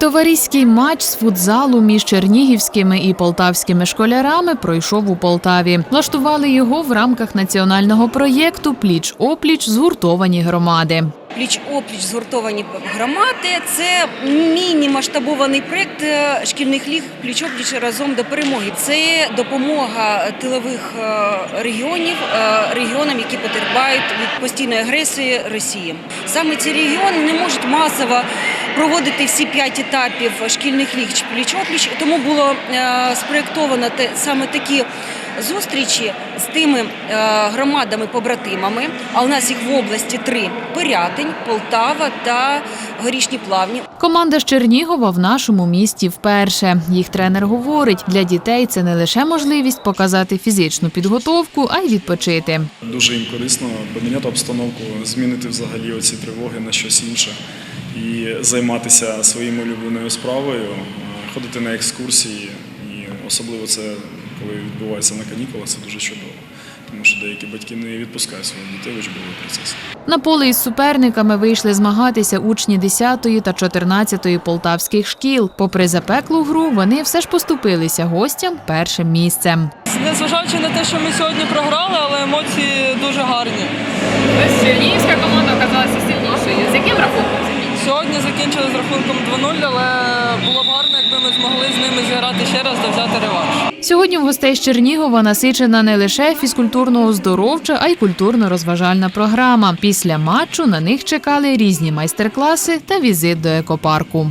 Товариський матч з футзалу між чернігівськими і полтавськими школярами пройшов у Полтаві. Влаштували його в рамках національного проєкту Пліч опліч згуртовані громади. Пліч-опліч згуртовані громади це міні-масштабований проєкт е, шкільних ліг пліч-опліч разом до перемоги. Це допомога тилових е, регіонів е, регіонам, які потерпають від постійної агресії Росії. Саме ці регіони не можуть масово проводити всі п'ять етапів шкільних ліг пліч-опліч, тому було е, спроєктовано те саме такі зустрічі з тими е, громадами-побратимами. А у нас їх в області три: Пирятин, Полтава та Горішні Плавні. Команда з Чернігова в нашому місті вперше. Їх тренер говорить, для дітей це не лише можливість показати фізичну підготовку, а й відпочити. Дуже їм корисно поміняти обстановку, змінити взагалі оці тривоги на щось інше і займатися своєю улюбленою справою, е, ходити на екскурсії. І особливо це коли відбувається на канікулах, це дуже чудово. Тому що деякі батьки не відпускають своїх дітей в учбовий процес. На поле із суперниками вийшли змагатися учні 10 та 14 полтавських шкіл. Попри запеклу гру, вони все ж поступилися гостям першим місцем. Незважаючи на те, що ми сьогодні програли, але емоції дуже гарні. Ось чернігівська команда оказалася сильнішою. З яким рахунком закінчили з рахунком 2-0, але було гарно, якби ми змогли з ними зіграти ще раз та взяти реванш. Сьогодні в гостей з Чернігова насичена не лише фізкультурно-оздоровча, а й культурно-розважальна програма. Після матчу на них чекали різні майстер-класи та візит до екопарку.